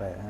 bad.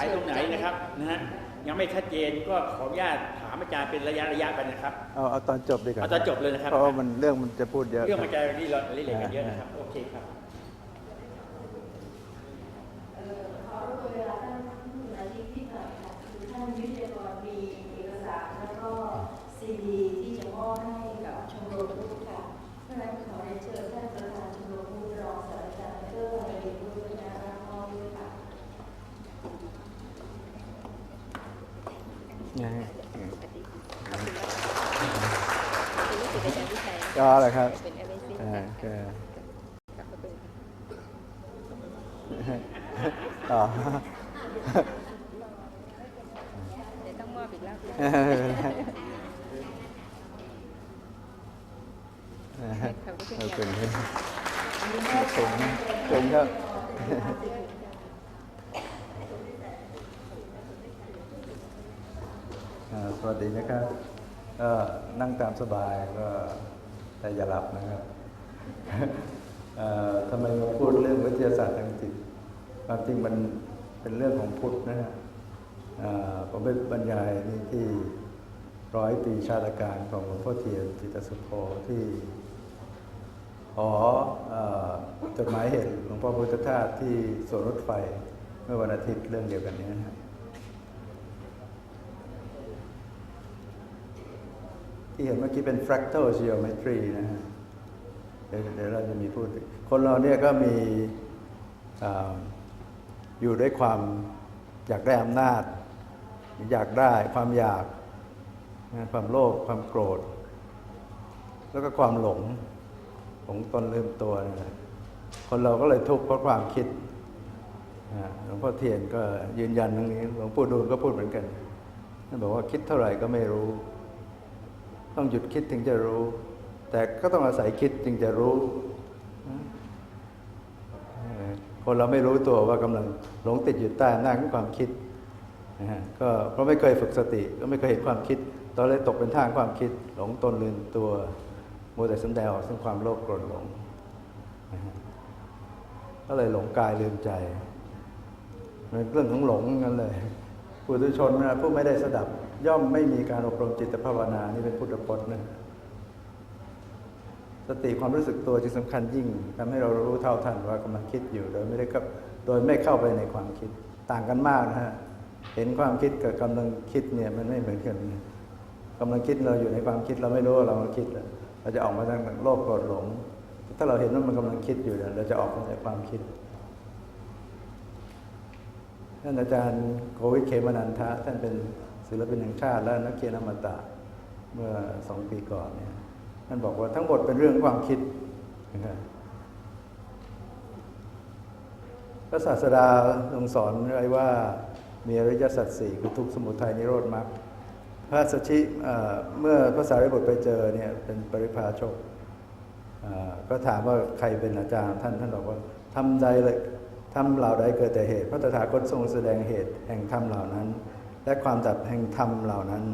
สัยตรงไหนนะครับนะฮะยังไม่ชัดเจนก็ขออนุญาตถามอาจารย์เป็นระยะระยะไปนะครับเอาเอาตอนจบดีกว่าเอาตอนจบเลยนะครับเพราะมันเรื่องมันจะพูดเยอะ เรื่องมันจะนี่เราเล่นๆกันเยอะนะครับโอเคครับ ก็แหละครับ เป็น Amazing อ่าก็ขอบพระคุณค่ะต่อเดี๋ยวต้องมอบอีกรอบเออขอบคุณขอบค่ะคุณครับขอบคุณขอบคุณครับอ่าสวัสดีนะครับก็นั่งตามสบายก็ แต่อย่าหลับนะครับทำไมมาพูดเรื่องวิทยาศาสตร์ทางจิตความจริงมันเป็นเรื่องของพุทธนะฮะเอ่อผมไปบรรยายนี่ที่ร้อยปีชาติการของหลวงพ่อเทียนจิตสุโธที่หอเอ่อจดหมายเหตุหลวงพ่อพุทธทาสที่สวนรถไฟเมื่อวันอาทิตย์เรื่องเดียวกันนี้นะฮะ ที่เห็นเมื่อกี้เป็น fractal geometry นะฮะเดี๋ยวเราจะมีพูด คนเราเนี่ยก็มีอยู่ด้วยความอยากได้อำนาจ อยากได้ความอยาก ความโลภความโกรธ แล้วก็ความหลงหลงตนลืมตัวนะคนเราก็เลยทุกข์เพราะความคิดหลวงพ่อเทียนก็ยืนยันตรงนี้หลวงปู่ดูลก็พูดเหมือนกันท่านบอกว่าคิดเท่าไหร่ก็ไม่รู้ ต้องหยุดคิดถึงจะรู้ แต่ก็ต้องอาศัยคิดจึงจะรู้เออคนเราไม่รู้ตัวว่ากำลังหลงติดอยู่ใต้อำนาของความคิดนะฮะก็เพราะไม่เคยฝึกสติ ก็ไม่เคยเห็นความคิด ตอนเลยตกเป็นทางความคิด หลงตนลืมตัวมัวแต่สำแดงออกซึ่งความโลภโกรธหลงก็เลยหลงกายลืมใจมันเรื่องของหลงกันเลยปุถุชนนะผู้ไม่ได้สดับ ย่อมไม่มีการอบรมจิตภาวนานี่เป็นพุทธพจน์นะสติความรู้สึกตัวจึงสำคัญยิ่งทำให้เรารู้เท่าทันว่ากำลังคิดอยู่ โดยไม่ได้กับโดยไม่เข้าไปในความคิดต่างกันมากนะฮะเห็นความคิดกับกำลังคิดเนี่ยมันไม่เหมือนกันกำลังคิดเราอยู่ในความคิดเราไม่รู้ว่าเรากำลังคิดเราจะออกมาทางโลภโกรธหลง ถ้าเราเห็นว่ามันกำลังคิดอยู่เนี่ยเราจะออกมาจากความคิดท่านอาจารย์โควิดเคมนันทะท่านเป็น ศิลปินแห่งชาติและนักเขียนอมตะเมื่อสองปีก่อนเนี่ยท่านบอกว่าทั้งหมดเป็นเรื่องความคิดพระศาสดาทรงสอนไว้ว่ามีอริยสัจสี่คือทุกสมุทัยนิโรธมรรคพระสัชชิเมื่อพระสารีบุตรไปเจอเนี่ยเป็นปริพาชกก็ถามว่าใครเป็นอาจารย์ท่านท่านบอกว่าทำใดเลยทำเหล่าใดเกิดแต่เหตุ พระตถาคตทรงแสดงเหตุแห่งธรรมเหล่านั้น และความดับแห่งธรรมเหล่านั้น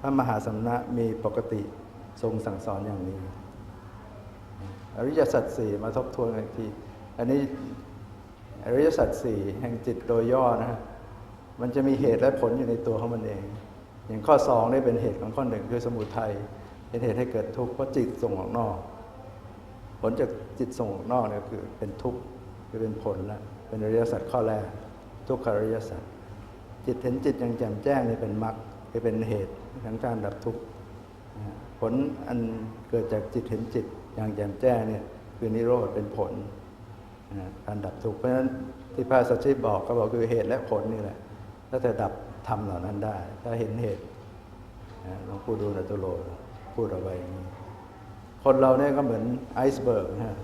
พระมหาสมณะมีปกติทรงสั่งสอนอย่างนี้ อริยสัจสี่มาทบทวนอีกที อันนี้อริยสัจสี่แห่งจิตโดยย่อนะฮะมันจะมีเหตุและผลอยู่ในตัวของมันเอง อย่างข้อสองนี่เป็นเหตุของข้อหนึ่งคือสมุทัยเป็นเหตุให้เกิดทุกข์เพราะจิตส่งออกนอก ผลจากจิตส่งออกนอกเนี่ยคือเป็นทุกข์คือเป็นผลละเป็นอริยสัจข้อแรกทุกขอริยสัจ จิตเห็นจิตอย่างแจ่มแจ้งนี่เป็นมรรคเป็นเหตุของการดับทุกข์ผลอันเกิดจากจิตเห็นจิตอย่างแจ่มแจ้งเนี่ยคือนิโรธเป็นผลการดับทุกข์เพราะฉะนั้นที่พระสัชชิบอกก็บอกคือเหตุและผลนี่แหละถ้าจะดับธรรมเหล่านั้นได้ ถ้าเห็นเหตุหลวงปู่ดูลย์ตุโลพูดเอาไว้อย่างนี้คนเราเนี่ยก็เหมือนไอซ์เบิร์กนะ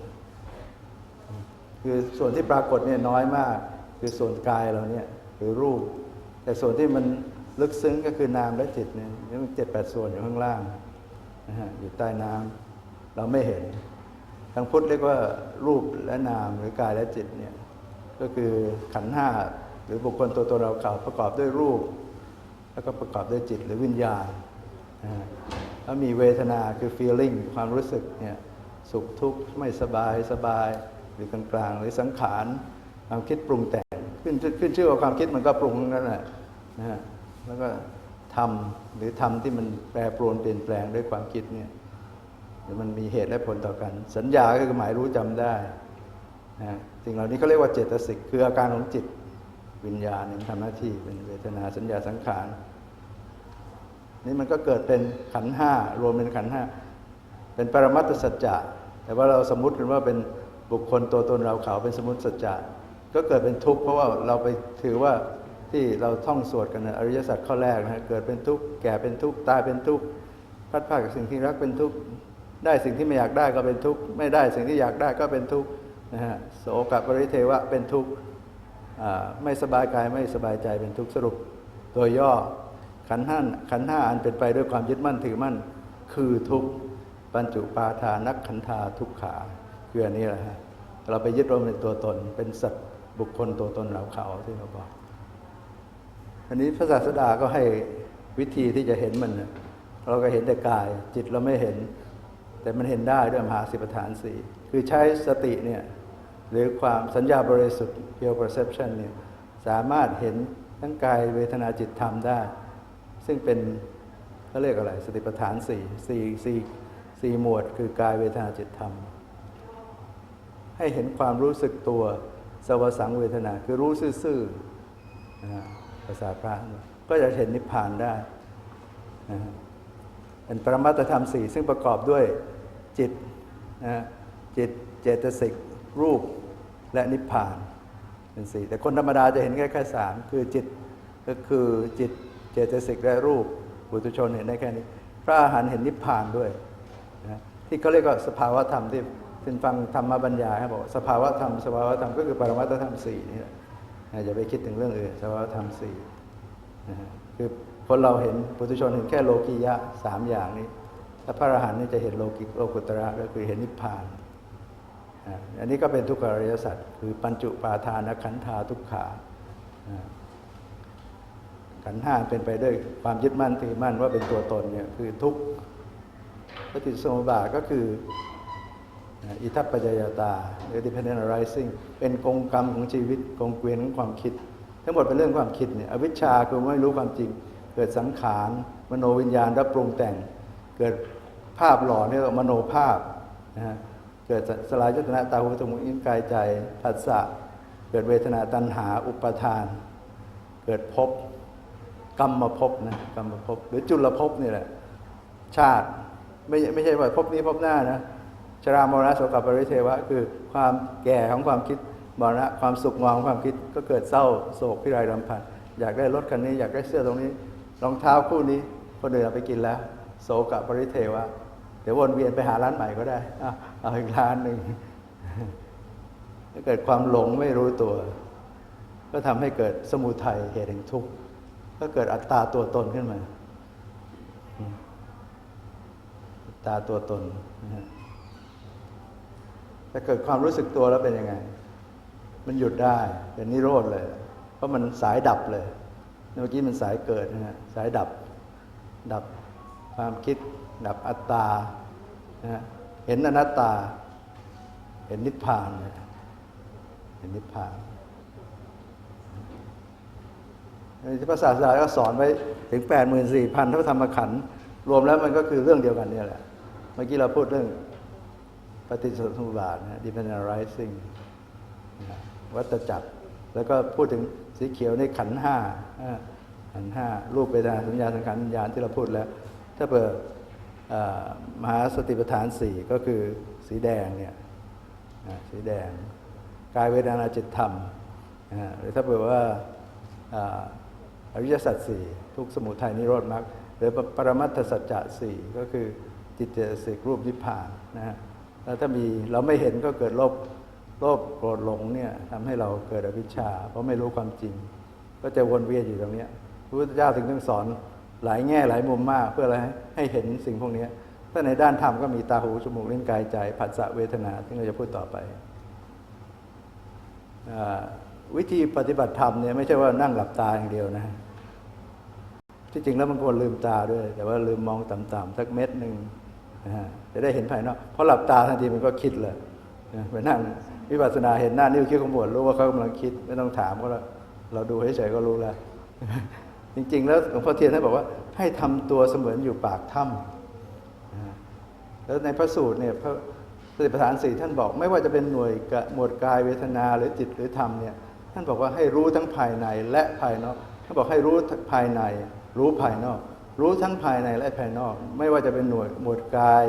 คือส่วนที่ปรากฏเนี่ยน้อยมาก คือส่วนกายเราเนี่ยคือรูป แต่ส่วนที่มันลึกซึ้งก็คือนามและจิตเนี่ยมันเจ็ดแปดส่วนอยู่ข้างล่างนะฮะอยู่ใต้น้ำเราไม่เห็น ทางพุทธเรียกว่ารูปและนามหรือกายและจิตเนี่ยก็คือขันธ์ห้าหรือบุคคลตัวตนเราเขาประกอบด้วยรูป แล้วก็ประกอบด้วยจิตหรือวิญญาณนะฮะแล้วมีเวทนาคือ feeling ความรู้สึกเนี่ยสุขทุกข์ไม่สบายสบาย หรือกลางๆหรือสังขารความคิดปรุงแต่ง ขึ้นขึ้นชื่อว่าความคิดมันก็ปรุงนั่นแหละนะฮะแล้วก็ทำหรือทำที่มันแปรปรวนเปลี่ยนแปลงด้วยความคิดเนี่ยเดี๋ยวมันมีเหตุและผลต่อกัน สัญญาก็คือหมายรู้จำได้นะสิ่งเหล่านี้เขาเรียกว่าเจตสิกคืออาการของจิตวิญญาณนี่ทำหน้าที่เป็นเวทนาสัญญาสังขารนี่มันก็เกิดเป็นขันห้ารวมเป็นขันห้าเป็นปรมัตถสัจจะแต่ว่าเราสมมุติกันว่าเป็นบุคคลตัวตนเราเขาเป็นสมมติสัจจะ ก็เกิดเป็นทุกข์เพราะว่าเราไปถือว่าที่เราท่องสวดกันนะอริยสัจข้อแรกนะฮะเกิดเป็นทุกข์แก่เป็นทุกข์ตายเป็นทุกข์พลัดพากจากสิ่งที่รักเป็นทุกข์ได้สิ่งที่ไม่อยากได้ก็เป็นทุกข์ไม่ได้สิ่งที่อยากได้ก็เป็นทุกข์นะฮะโสกับปริเทวะเป็นทุกข์ไม่สบายกายไม่สบายใจเป็นทุกข์สรุปตัวย่อขันห้าขันห้าอันเป็นไปด้วยความยึดมั่นถือมั่น คือทุกข์ปัญจุปาทานักขันธาทุกขาคืออันนี้แหละฮะเราไปยึดรวมเป็นตัวตนเป็นสัตว บุคคลตัวตนเราเขาที่เราบอก อันนี้พระศาสดาก็ให้วิธีที่จะเห็นมันนะเราก็เห็นแต่กาย จิตเราไม่เห็น แต่มันเห็นได้ด้วยมหาสิปฐานสี่คือใช้สติเนี่ยหรือความสัญญาบริสุทธิ์ pure perception เนี่ยสามารถเห็นทั้งกายเวทนาจิตธรรมได้ ซึ่งเป็นเขาเรียกอะไร สติปัฏฐานสี่สี่สี่สี่หมวด คือกายเวทนาจิตธรรม ให้เห็นความรู้สึกตัว สวสังเวทนาคือรู้ซื่อๆนะภาษาพระก็จะเห็นนิพพานได้นะเป็นปรมัตธรรมสี่ซึ่งประกอบด้วยจิตนะจิตเจตสิกรูปและนิพพานเป็นสี่แต่คนธรรมดาจะเห็นแค่แค่สามคือจิตก็คือจิตเจตสิกและรูปบุตุชนเห็นได้แค่นี้ พระอาหารเห็นนิพพานด้วยนะที่เขาเรียกว่าสภาวะธรรมที่ เป็นฟังธรรมบรรยายให้บอกสภาวะธรรมสภาวะธรรมก็คือปรมัตถธรรมสี่นี่แหละอย่าไปคิดถึงเรื่องอื่นสภาวะธรรมสี่คือคนเราเห็นปุถุชนเห็นแค่โลกียะสามอย่างนี้ถ้าพระอรหันต์นี่จะเห็นโลกิโลกุตระก็คือเห็นนิพพานอันนี้ก็เป็นทุกขอริยสัจคือปัญจุปาทานขันธาทุกขาขันธ์ห้าเป็นไปด้วยความยึดมั่นถือมั่นว่าเป็นตัวตนเนี่ยคือทุกข์ปฏิสมุบาทก็คือ อิทัปปัจจยตาหรือ dependent arising เป็นกงกรรมของชีวิตกงเกวียนของความคิด ทั้งหมดเป็นเรื่องความคิดเนี่ยอวิชชาคือไม่รู้ความจริง เกิดสังขาร มโนวิญญาณรับปรุงแต่ง เกิดภาพหล่อเนี่ยมโนภาพนะฮะเกิดสลายยตนะตาหูจมูกลิ้นกายใจผัสสะเกิดเวทนาตัณหาอุปทาน เกิดภพกรรมภพนะกรรมภพหรือจุลภพนี่แหละชาติไม่ไม่ใช่ว่าภพนี้ภพหน้านะ ชรามรณะโสกปริเทวะ คือความแก่ของความคิดมรณะความสุขงอมของความคิดก็เกิดเศร้าโศกพิไรรำพันอยากได้รถคันนี้อยากได้เสื้อตรงนี้รองเท้าคู่นี้คนอื่นเอาไปกินแล้ว โศกปริเทวะ เดี๋ยววนเวียนไปหาร้านใหม่ก็ได้อะเอาอีกร้านหนึ่งถ้าเกิดความหลงไม่รู้ตัว ก็ทำให้เกิดสมุทัยเหตุแห่งทุกข์ก็เกิดอัตตาตัวตนขึ้นมาอัตตาตัวตนนะฮะ ถ้าเกิดความรู้สึกตัวแล้วเป็นยังไง มันหยุดได้เป็นนิโรธเลย เพราะมันสายดับเลย เมื่อกี้มันสายเกิดนะฮะสายดับ ดับความคิด ดับอัตตานะเห็นอนัตตา เห็นนิพพานเลยเห็นนิพพานที่พระศาสดาก็สอนไว้ถึง 8 4 0 0 0พระธรรมขันธ์รวมแล้วมันก็คือเรื่องเดียวกันนี่แหละ เมื่อกี้เราพูดเรื่อง ปฏิสนธิบาทนะ dependent arising วัตจักร แล้วก็พูดถึงสีเขียวในขันห้าขันห้ารูปเวทนาสัญญาสังขารวิญญาณที่เราพูดแล้ว ถ้าเปิดมหาสติปัฏฐานสี่ก็คือสีแดงเนี่ยสีแดง กายเวทนาจิตธรรมหรือถ้าเปิดว่าอริยสัจสี่ทุกสมุทัยนิโรธมรรคหรือปรมัตถสัจจะสี่ก็คือจิตเจตสิกรูปนิพพานนะฮะ แล้วถ้ามีเราไม่เห็นก็เกิดโลภโลภโกรธหลงเนี่ยทำให้เราเกิดอวิชชา เพราะไม่รู้ความจริง ก็จะวนเวียนอยู่ตรงนี้พระพุทธเจ้าถึงต้องสอนหลายแง่หลายมุมมากเพื่ออะไรให้เห็นสิ่งพวกนี้ถ้าในด้านธรรมก็มีตาหูจมูกลิ้นกายใจผัสสะเวทนาที่เราจะพูดต่อไปอวิธีปฏิบัติธรรมเนี่ยไม่ใช่ว่านั่งหลับตาอย่างเดียวนะ ที่จริงแล้วมันควรลืมตาด้วย แต่ว่าลืมมองต่ำๆสักเม็ดหนึ่ง จะได้เห็นภายนอกเพราะหลับตาทันทีมันก็คิดเลยไปนั่งวิปัสสนาเห็นหน้านิ้วคิ้วขมวดรู้ว่าเขากำลังคิดไม่ต้องถามก็แล้วเราดูเฉยๆก็รู้แล้ว จริง ๆ แล้วหลวงพ่อเทียนท่านบอกว่า ให้ทำตัวเสมือนอยู่ปากถ้ำแล้วในพระสูตรเนี่ยพระสติปัฏฐานสี่ท่านบอก ไม่ว่าจะเป็นหน่วยกะหมวดกายเวทนาหรือจิตหรือธรรมเนี่ยท่านบอกว่าให้รู้ทั้งภายในและภายนอกท่านบอกให้รู้ภายใน รู้ภายนอก รู้ทั้งภายในและภายนอก ไม่ว่าจะเป็นหน่วยหมวดกาย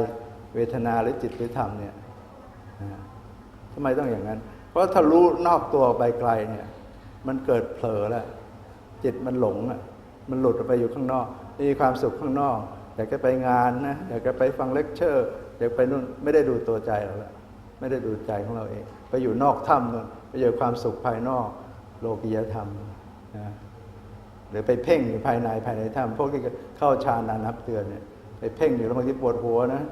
เวทนาหรือจิตหรือธรรมเนี่ยทำไมต้องอย่างนั้น เพราะถ้ารู้นอกตัวไปไกลเนี่ย มันเกิดเผลอแล้วจิตมันหลงอะมันหลุดออกไปอยู่ข้างนอก มีความสุขข้างนอกอยากจะไปงานนะอยากจะไปฟังเลคเชอร์อยากไปนู่นไม่ได้ดูตัวใจเราละไม่ได้ดูใจของเราเอง ไปอยู่นอกถ้ำนู่นไปเจอความสุขภายนอก โลกียธรรมนะ หรือไปเพ่งอยู่ภายในภายในถ้ำพวกที่เข้าฌานนานับเตือนเนี่ยไปเพ่งอยู่แล้วบางทีปวดหัวนะ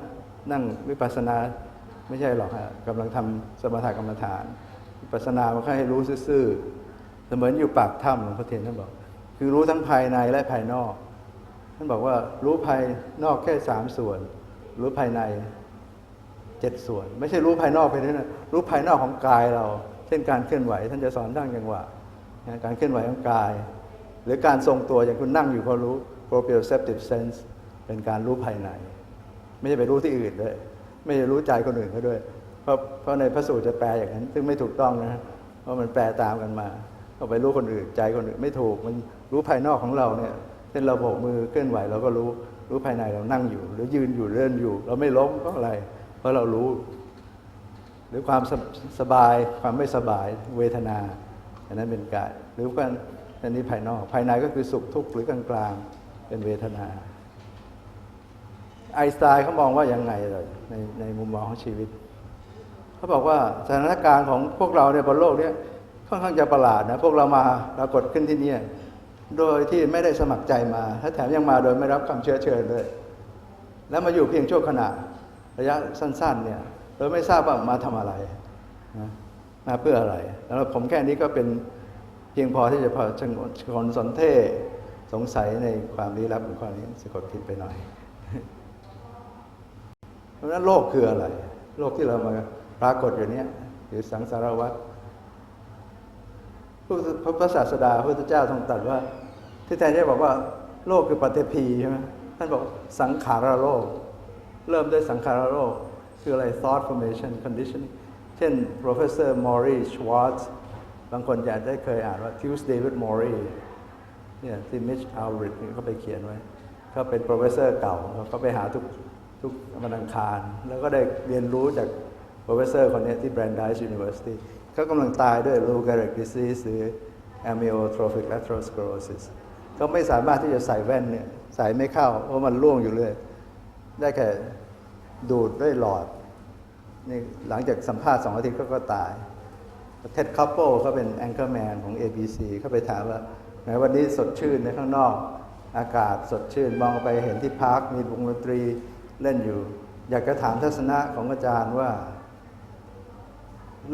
นั่งวิปัสสนาไม่ใช่หรอกฮะกำลังทำสมถกรรมฐาน วิปัสสนามันแค่ให้รู้ซื่อๆเสมือนอยู่ปากถ้ำหลวงพ่อเทียนท่านบอก คือรู้ทั้งภายในและภายนอก ท่านบอกว่ารู้ภายนอกแค่สามส่วน รู้ภายในเจ็ดส่วน ไม่ใช่รู้ภายนอกไปนั่นนรู้ภายนอกของกายเรา เช่นการเคลื่อนไหว ท่านจะสอนทั้งจังหวะการเคลื่อนไหวของกาย หรือการทรงตัวอย่างคุณนั่งอยู่ก็รู้ proprioceptive sense เป็นการรู้ภายใน ไม่ใช่ไปรู้ที่อื่นด้วย ไม่ใช่รู้ใจคนอื่นเขาด้วย เพราะเพราะในพระสูตรจะแปลอย่างนั้น ซึ่งไม่ถูกต้องนะ เพราะมันแปลตามกันมาเอาไปรู้คนอื่นใจคนอื่นไม่ถูก มันรู้ภายนอกของเราเนี่ยเช่นเราโบกมือเคลื่อนไหวเราก็รู้รู้ภายในเรานั่งอยู่ หรือยืนอยู่เลื่อนอยู่ เราไม่ล้มก็อะไร เพราะเรารู้ หรือความสสบายความไม่สบายเวทนาอันนั้นเป็นกายหรือว่า อันนี้ภายนอก ภายในก็คือสุขทุกข์หรือกลางๆ เป็นเวทนา ไอสไตน์เขามองว่ายังไงเลยในในมุมมองของชีวิต เขาบอกว่าสถานการณ์ของพวกเราเนี่ยบนโลกเนี่ยค่อนข้างจะประหลาดนะพวกเรามาปรากฏขึ้นที่นี่โดยที่ไม่ได้สมัครใจมาและแถมยังมาโดยไม่รับคำเชื้อเชิญด้วยแล้วมาอยู่เพียงชั่วขณะระยะสั้น ๆ เนี่ยโดยไม่ทราบว่ามาทำอะไรนะมาเพื่ออะไร แล้วผมแค่นี้ก็เป็น พียงพอที่จะพอชงนชนสนเท่สงสัยในความลี้ลับของความนี้สะกดผิดไปหน่อย เพราะฉะนั้นโลกคืออะไร โลกที่เรามาปรากฏอยู่เนี้ยหรือสังสารวัฏพระพระศาสดาพระพุทธเจ้าทรงตรัสว่า ที่แทนที่บอกว่า โลกคือปฏิพีใช่ไหมท่านบอกสังขารโลก เริ่มด้วยสังขารโลก คืออะไร thought formation conditioning เช่น professor Maury Schwartz บางคนจะได้เคยอ่านว่า Tuesday David Maury เนี่ยที่ Mitch Albrecht เขาไปเขียนไว้เขาเป็น professor เก่าเขาไปหาทุกทุกวันอังคาร แล้วก็ได้เรียนรู้จาก professor คนนี้ที่ Brandeis University เขากำลังตายด้วย Lou Gehrig disease หรือ amyotrophic lateral sclerosis เขาไม่สามารถที่จะใส่แว่นเนี่ยใส่ไม่เข้า เพราะมันร่วงอยู่เลยได้แค่ดูดด้วยหลอดนี่หลังจากสัมภาษณ์สองอาทิตย์เขาก็ตาย เท็ดคัพเปิลเขาเป็นแองเกอร์แมนของ ABC เขาไปถามว่าแม้วันนี้สดชื่นในข้างนอก อากาศสดชื่น มองไปเห็นที่พาร์คมีวงดนตรีเล่นอยู่ อยากจะถามทัศนะของอาจารย์ว่า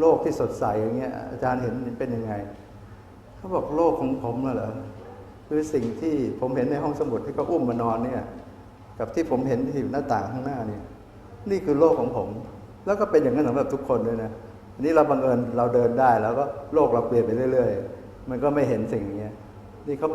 โลกที่สดใสอย่างเงี้ยอาจารย์เห็นเป็นยังไง เขาบอกโลกของผมนะเหรอคือสิ่งที่ผมเห็นในห้องสมุดที่เขาอุ้มมานอนเนี่ย กับที่ผมเห็นที่อยู่หน้าต่างข้างหน้าเนี่ย นี่คือโลกของผม แล้วก็เป็นอย่างนั้นสำหรับทุกคนด้วยนะ อันนี้เราบังเอิญเราเดินได้ แล้วก็โลกเราเปลี่ยนไปเรื่อย ๆ มันก็ไม่เห็นสิ่งนี้นี่เขา